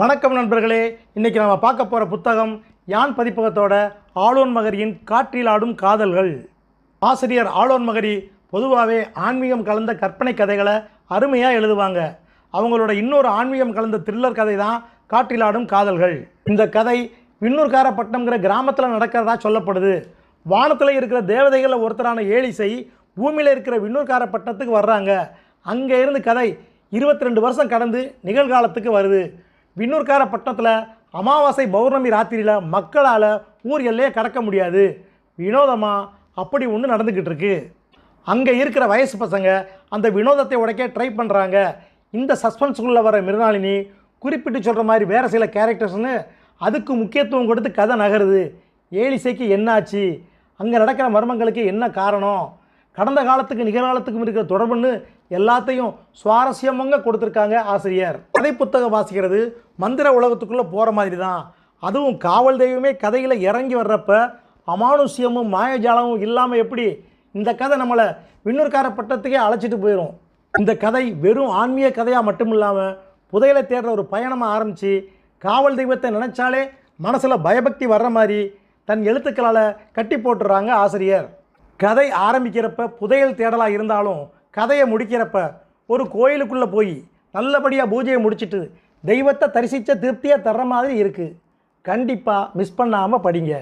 வணக்கம் நண்பர்களே. இன்றைக்கி நம்ம பார்க்க போகிற புத்தகம் யான் பதிப்பகத்தோட ஆளோன் மகரியின் காற்றில் ஆடும் காதல்கள். ஆசிரியர் ஆளோன் மகரி பொதுவாகவே ஆன்மீகம் கலந்த கற்பனை கதைகளை அருமையாக எழுதுவாங்க. அவங்களோட இன்னொரு ஆன்மீகம் கலந்த த்ரில்லர் கதை தான் காற்றில் ஆடும் காதல்கள். இந்த கதை விண்ணூர்காரப்பட்டினம்ங்கிற கிராமத்தில் நடக்கிறதா சொல்லப்படுது. வானத்தில் இருக்கிற தேவதைகளில் ஒருத்தரான ஏழிசை பூமியில் இருக்கிற விண்ணூர்காரப்பட்டினத்துக்கு வர்றாங்க. அங்கே இருந்து கதை இருபத்தி ரெண்டு வருஷம் கடந்து நிகழ்காலத்துக்கு வருது. விண்ணூர்கார பட்டணத்தில் அமாவாசை பௌர்ணமி ராத்திரியில் மக்களால் ஊர் எல்லையே கடக்க முடியாது. வினோதமாக அப்படி ஒன்று நடந்துக்கிட்டு இருக்கு. அங்கே இருக்கிற வயசு பசங்க அந்த வினோதத்தை உடைக்க ட்ரை பண்ணுறாங்க இந்த சஸ்பென்ஸுக்குள்ளே வர மிருனாளினி குறிப்பிட்டு சொல்கிற மாதிரி வேறு சில கேரக்டர்ஸ்னு அதுக்கு முக்கியத்துவம் கொடுத்து கதை நகருது. ஏலிசைக்கு என்னாச்சு? அங்கே நடக்கிற மர்மங்களுக்கு என்ன காரணம்? கடந்த காலத்துக்கு நிகழ்காலத்துக்கும் இருக்கிற தொடர்புன்னு எல்லாத்தையும் சுவாரஸ்யமாக கொடுத்துருக்காங்க ஆசிரியர். கதை புத்தகம் வாசிக்கிறது மந்திர உலகத்துக்குள்ளே போகிற மாதிரி தான் அதுவும் காவல் தெய்வமே கதையில் இறங்கி வர்றப்ப அமானுஷ்யமும் மாயஜாலமும் இல்லாமல் எப்படி இந்த கதை நம்மளை விண்ணூர்கார பட்டத்துக்கே அழைச்சிட்டு போயிடும் இந்த கதை வெறும் ஆன்மீக கதையாக மட்டும் இல்லாமல் புதையலை தேடுற ஒரு பயணமாக ஆரம்பித்து காவல் தெய்வத்தை நினச்சாலே மனசில் பயபக்தி வர்ற மாதிரி தன் எழுத்துக்களால் கட்டி போட்டுறாங்க ஆசிரியர். கதை ஆரம்பிக்கிறப்ப புதையல் தேடலாக இருந்தாலும் கதையை முடிக்கிறப்ப ஒரு கோயிலுக்குள்ளே போய் நல்லபடியாக பூஜையை முடிச்சிட்டு தெய்வத்தை தரிசித்த திருப்தியாக தர்ற மாதிரி இருக்குது கண்டிப்பாக மிஸ் பண்ணாமல் படிங்க.